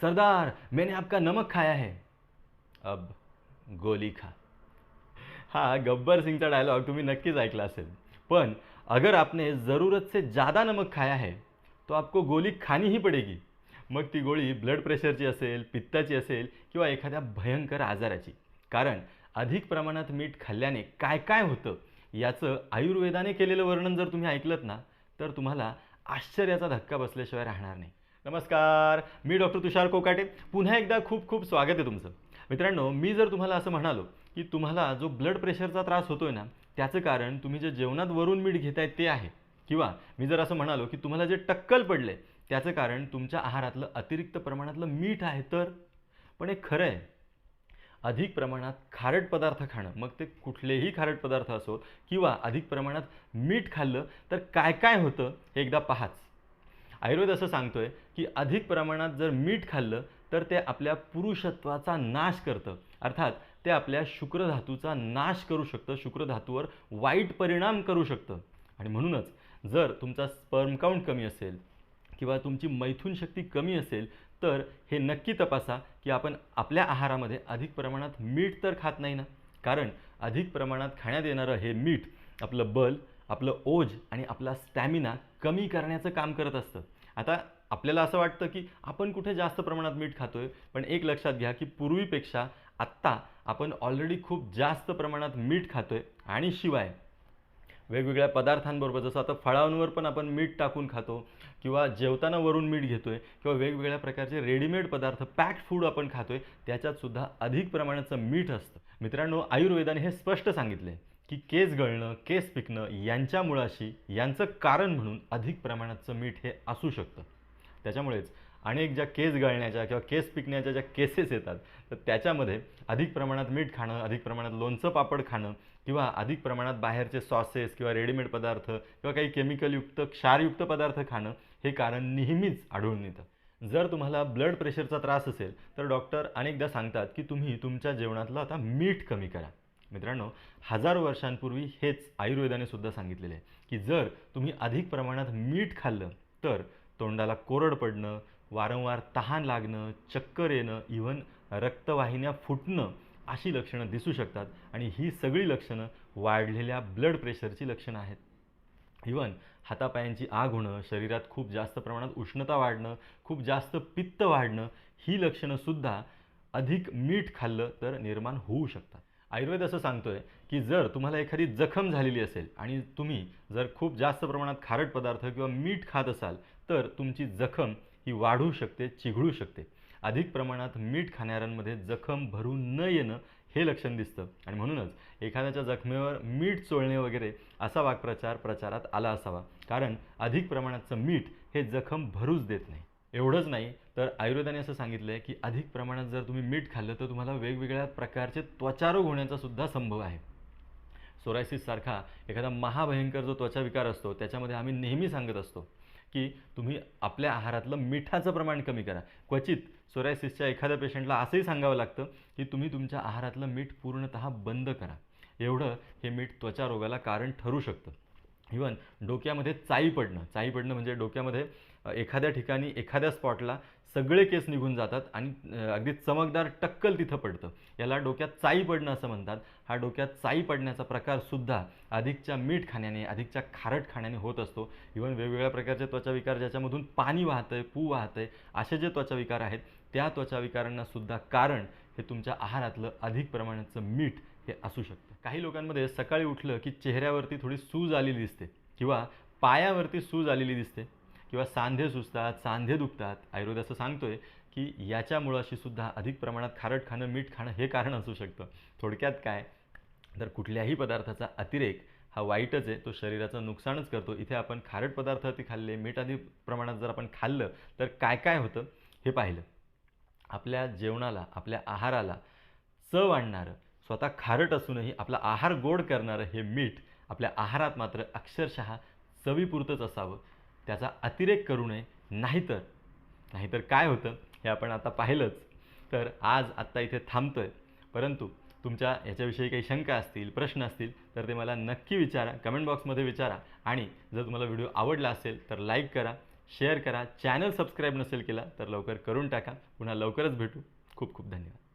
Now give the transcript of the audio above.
सरदार मैंने आपका नमक खाया है। अब गोली खा। हा गब्बर सिंगचा डायलॉग तुम्ही नक्कीच ऐकला असेल. पण अगर आपने ज़रूरत से ज़्यादा नमक खाया है तो आपको गोली खानी ही पडेगी. मग ती गोळी ब्लड प्रेशरची असेल पित्ताची असेल किंवा एखाद्या भयंकर आजाराची. कारण अधिक प्रमाणात मीठ खाल्ल्याने काय काय होतं याचं आयुर्वेदाने केलेलं वर्णन जर तुम्ही ऐकलत ना तर तुम्हाला आश्चर्याचा धक्का बसल्याशिवाय राहणार नाही. नमस्कार मी डॉक्टर तुषार कोकाटे. पुन्हा एकदा खूप खूप स्वागत आहे तुमचं. मित्रांनो मी जर तुम्हाला असं म्हणालो की तुम्हाला जो ब्लड प्रेशरचा त्रास होतोय ना त्याचं कारण तुम्ही जे जेवणात वरून मीठ घेताय ते आहे. किंवा मी जर असं म्हणालो की तुम्हाला जे टक्कल पडले त्याचं कारण तुमच्या आहारातलं अतिरिक्त प्रमाणातलं मीठ आहे तर? पण हे खरं आहे. अधिक प्रमाणात खारट पदार्थ खाणं मग ते कुठलेही खारट पदार्थ असो किंवा अधिक प्रमाणात मीठ खाल्लं तर काय काय होतं हे एकदा पहाच. आयुर्वेद असं सांगतोय की अधिक प्रमाणात जर मीठ खाल्लं तर ते आपल्या पुरुषत्वाचा नाश करतं. अर्थात ते आपल्या शुक्रधातूचा नाश करू शकतं शुक्रधातूवर वाईट परिणाम करू शकतं. आणि म्हणूनच जर तुमचा स्पर्म काउंट कमी असेल किंवा तुमची मैथून शक्ती कमी असेल तर हे नक्की तपासा की आपण आपल्या आहारामध्ये अधिक प्रमाणात मीठ तर खात नाही ना? कारण अधिक प्रमाणात खाण्यात येणारं हे मीठ आपलं बल आपलं ओज आणि आपला स्टॅमिना कमी करण्याचं काम करत असतं. आता आपल्याला असं वाटतं की आपण कुठे जास्त प्रमाणात मीठ खातोय पण एक लक्षात घ्या की पूर्वीपेक्षा आत्ता आपण ऑलरेडी खूप जास्त प्रमाणात मीठ खातोय आणि शिवाय वेगवेगळ्या पदार्थांबरोबर जसं आता फळांवर पण आपण मीठ टाकून खातो किंवा जेवताना वरून मीठ घेतोय किंवा वेगवेगळ्या प्रकारचे रेडीमेड पदार्थ पॅक्ड फूड आपण खातो त्याच्यात सुद्धा अधिक प्रमाणाचं मीठ असतं. मित्रांनो आयुर्वेदाने हे स्पष्ट सांगितले की केस गळणं केस पिकणं यांच्या मुळाशी यांचं कारण म्हणून अधिक प्रमाणाचं मीठ हे असू शकतं. त्याच्यामुळेच अनेक ज्या केस गळण्याच्या किंवा केस पिकण्याच्या ज्या केसेस येतात तर त्याच्यामध्ये अधिक प्रमाणात मीठ खाणं अधिक प्रमाणात लोणचं पापड खाणं किंवा अधिक प्रमाणात बाहेरचे सॉसेस किंवा रेडीमेड पदार्थ किंवा काही केमिकलयुक्त क्षारयुक्त पदार्थ खाणं हे कारण नेहमीच आढळून येतं. जर तुम्हाला ब्लड प्रेशरचा त्रास असेल तर डॉक्टर अनेकदा सांगतात की तुम्ही तुमच्या जेवणातलं आता मीठ कमी करा. मित्रांनो हजारो वर्षांपूर्वी हेच आयुर्वेदाने सुद्धा सांगितलेले आहे की जर तुम्ही अधिक प्रमाणात मीठ खाल्लं तर तोंडाला कोरड पडणं वारंवार तहान लागणं चक्कर येणं इव्हन रक्तवाहिन्या फुटणं अशी लक्षणं दिसू शकतात आणि ही सगळी लक्षणं वाढलेल्या ब्लड प्रेशरची लक्षणं आहेत. इवन हातापायांची आग होणं शरीरात खूप जास्त प्रमाणात उष्णता वाढणं खूप जास्त पित्त वाढणं ही लक्षणंसुद्धा अधिक मीठ खाल्लं तर निर्माण होऊ शकतात. आयुर्वेद असं सांगतोय की जर तुम्हाला एखादी जखम झालेली असेल आणि तुम्ही जर खूप जास्त प्रमाणात खारट पदार्थ किंवा मीठ खात असाल तर तुमची जखम ही वाढू शकते चिघळू शकते. अधिक प्रमाणात मीठ खाणाऱ्यांमध्ये जखम भरून न येणं हे लक्षण दिसतं. आणि म्हणूनच एखाद्याच्या जखमेवर मीठ चोळणे वगैरे असा वाक्प्रचार प्रचारात आला असावा. कारण अधिक प्रमाणाचं मीठ हे जखम भरूच देत नाही. एवढंच नाही तर आयुर्वेदाने असं सांगितलं आहे की अधिक प्रमाणात जर तुम्ही मीठ खाल्लं तर तुम्हाला वेगवेगळ्या प्रकारचे त्वचारोग होण्याचा सुद्धा संभव आहे. सोरायसिससारखा एखादा महाभयंकर जो त्वचा विकार असतो त्याच्यामध्ये आम्ही नेहमी सांगत असतो की तुम्ही आपल्या आहारातलं मिठाचं प्रमाण कमी करा. क्वचित सोरायसिसच्या एखाद्या पेशंटला असंही सांगावं लागतं की तुम्ही तुमच्या आहारातलं मीठ पूर्णतः बंद करा. एवढं हे मीठ त्वचारोगाला कारण ठरू शकतं. इवन डोक्यामध्ये चाई पडणं. चाई पडणं म्हणजे डोक्यामध्ये एखाद्या ठिकाणी एखाद्या स्पॉटला सगळे केस निघून जातात आणि अगदी चमकदार टक्कल तिथं पडतं. याला डोक्यात चाई पडणं असं म्हणतात. हा डोक्यात चाई पडण्याचा प्रकारसुद्धा अधिकच्या मीठ खाण्याने अधिकच्या खारट खाण्याने होत असतो. इवन वेगवेगळ्या प्रकारचे त्वचाविकार ज्याच्यामधून पाणी वाहतंय पू वाहतंय असे जे त्वचाविकार आहेत त्या त्वचा विकारांनासुद्धा कारण हे तुमच्या आहारातलं अधिक प्रमाणाचं मीठ हे असू शकतं. काही लोकांमध्ये सकाळी उठलं की चेहऱ्यावरती थोडी सूज आलेली दिसते किंवा पायावरती सूज आलेली दिसते किंवा सांधे सुचतात सांधे दुखतात. आयुर्वेद असं सांगतोय की याच्या मुळाशी सुद्धा अधिक प्रमाणात खारट खाणं मीठ खाणं हे कारण असू शकतं. थोडक्यात काय? तर कुठल्याही पदार्थाचा अतिरेक हा वाईटच आहे. तो शरीराचं नुकसानच करतो. इथे आपण खारट पदार्थ ती खाल्ले मीठ अधिक प्रमाणात जर आपण खाल्लं तर काय काय होतं? हे पाहिलं. आपल्या जेवणाला आपल्या आहाराला चव आणणारं स्वतः खारट असूनही आपला आहार गोड करणारं हे मीठ आपल्या आहारात मात्र अक्षरशः चवीपुरतंच असावं. त्याचा अतिरेक करू नये. नाहीतर नाहीतर काय होतं हे आपण आता पाहिलंच. तर आज आत्ता इथे थांबतोय. परंतु तुमच्या याच्याविषयी काही शंका असतील प्रश्न असतील तर ते मला नक्की विचारा. कमेंट बॉक्समध्ये विचारा. आणि जर तुम्हाला व्हिडिओ आवडला असेल तर लाईक करा शेअर करा. चॅनल सबस्क्राईब नसेल केला तर लवकर करून टाका. पुन्हा लवकरच भेटू. खूप खूप धन्यवाद.